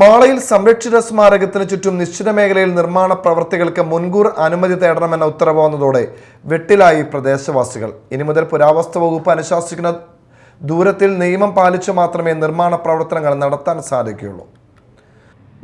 മാളയിൽ സംരക്ഷിത സ്മാരകത്തിന് ചുറ്റും നിശ്ചിത മേഖലയിൽ നിർമ്മാണ പ്രവൃത്തികൾക്ക് മുൻകൂർ അനുമതി തേടണമെന്ന ഉത്തരവ് വന്നതോടെ വെട്ടിലായി പ്രദേശവാസികൾ. ഇനി മുതൽ പുരാവസ്തു വകുപ്പ് അനുശാസിക്കുന്ന ദൂരത്തിൽ നിയമം പാലിച്ചു മാത്രമേ നിർമ്മാണ പ്രവർത്തനങ്ങൾ നടത്താൻ സാധിക്കുകയുള്ളൂ.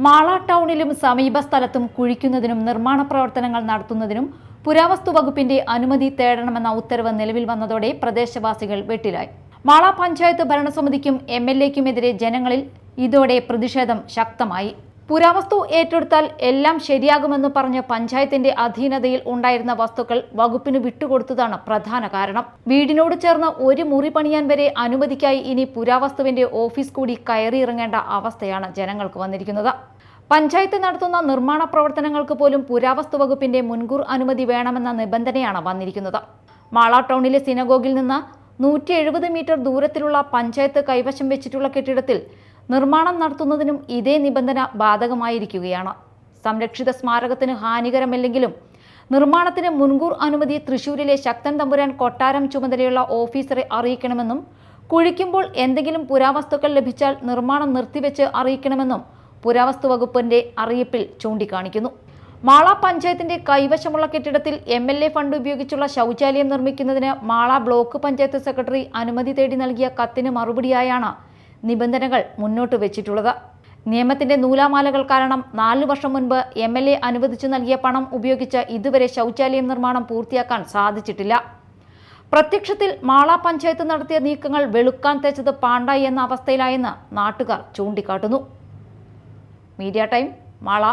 മാള ടൗണിലും സമീപ സ്ഥലത്തും കുഴിക്കുന്നതിനും നിർമ്മാണ പ്രവർത്തനങ്ങൾ നടത്തുന്നതിനും പുരാവസ്തു വകുപ്പിന്റെ അനുമതി തേടണമെന്ന ഉത്തരവ് നിലവിൽ വന്നതോടെ പ്രദേശവാസികൾ വെട്ടിലായി. മാള പഞ്ചായത്ത് ഭരണസമിതിക്കും എം എൽ എക്കുമെതിരെ ജനങ്ങളിൽ ഇതോടെ പ്രതിഷേധം ശക്തമായി. പുരാവസ്തു ഏറ്റെടുത്താൽ എല്ലാം ശരിയാകുമെന്ന് പറഞ്ഞ് പഞ്ചായത്തിന്റെ അധീനതയിൽ ഉണ്ടായിരുന്ന വസ്തുക്കൾ വകുപ്പിന് വിട്ടുകൊടുത്തതാണ് പ്രധാന കാരണം. വീടിനോട് ചേർന്ന് ഒരു മുറി പണിയാൻ വരെ അനുമതിക്കായി ഇനി പുരാവസ്തുവിന്റെ ഓഫീസ് കൂടി കയറിയിറങ്ങേണ്ട അവസ്ഥയാണ് ജനങ്ങൾക്ക് വന്നിരിക്കുന്നത്. പഞ്ചായത്ത് നടത്തുന്ന നിർമ്മാണ പ്രവർത്തനങ്ങൾക്ക് പോലും പുരാവസ്തു വകുപ്പിന്റെ മുൻകൂർ അനുമതി വേണമെന്ന നിബന്ധനയാണ് വന്നിരിക്കുന്നത്. മാള ടൗണിലെ സിനഗോഗിൽ നിന്ന് നൂറ്റി മീറ്റർ ദൂരത്തിലുള്ള പഞ്ചായത്ത് കൈവശം വെച്ചിട്ടുള്ള കെട്ടിടത്തിൽ നിർമ്മാണം നടത്തുന്നതിനും ഇതേ നിബന്ധന ബാധകമായിരിക്കുകയാണ്. സംരക്ഷിത സ്മാരകത്തിന് ഹാനികരമല്ലെങ്കിലും നിർമ്മാണത്തിന് മുൻകൂർ അനുമതി തൃശൂരിലെ ശക്തൻ തമ്പുരാൻ കൊട്ടാരം ചുമതലയുള്ള ഓഫീസറെ അറിയിക്കണമെന്നും കുഴിക്കുമ്പോൾ എന്തെങ്കിലും പുരാവസ്തുക്കൾ ലഭിച്ചാൽ നിർമ്മാണം നിർത്തിവെച്ച് അറിയിക്കണമെന്നും പുരാവസ്തു വകുപ്പിന്റെ അറിയിപ്പിൽ ചൂണ്ടിക്കാണിക്കുന്നു. മാള പഞ്ചായത്തിന്റെ കൈവശമുള്ള കെട്ടിടത്തിൽ എം എൽ എ ഫണ്ട് ഉപയോഗിച്ചുള്ള ശൗചാലയം നിർമ്മിക്കുന്നതിന് മാള ബ്ലോക്ക് പഞ്ചായത്ത് സെക്രട്ടറി അനുമതി തേടി നൽകിയ കത്തിന് മറുപടിയായാണ് നിബന്ധനകൾ മുന്നോട്ട് വെച്ചിട്ടുള്ളത്. നിയമത്തിന്റെ നൂലാമാലകൾ കാരണം നാലു വർഷം മുൻപ് എം എൽ എ അനുവദിച്ചു നൽകിയ പണം ഉപയോഗിച്ച് ഇതുവരെ ശൗചാലയം നിർമ്മാണം പൂർത്തിയാക്കാൻ സാധിച്ചിട്ടില്ല. പ്രത്യക്ഷത്തിൽ മാള പഞ്ചായത്ത് നടത്തിയ നീക്കങ്ങൾ വെളുക്കാൻ തേച്ചത് പാണ്ടായി എന്ന അവസ്ഥയിലായെന്ന് നാട്ടുകാർ ചൂണ്ടിക്കാട്ടുന്നു. Media time Mala.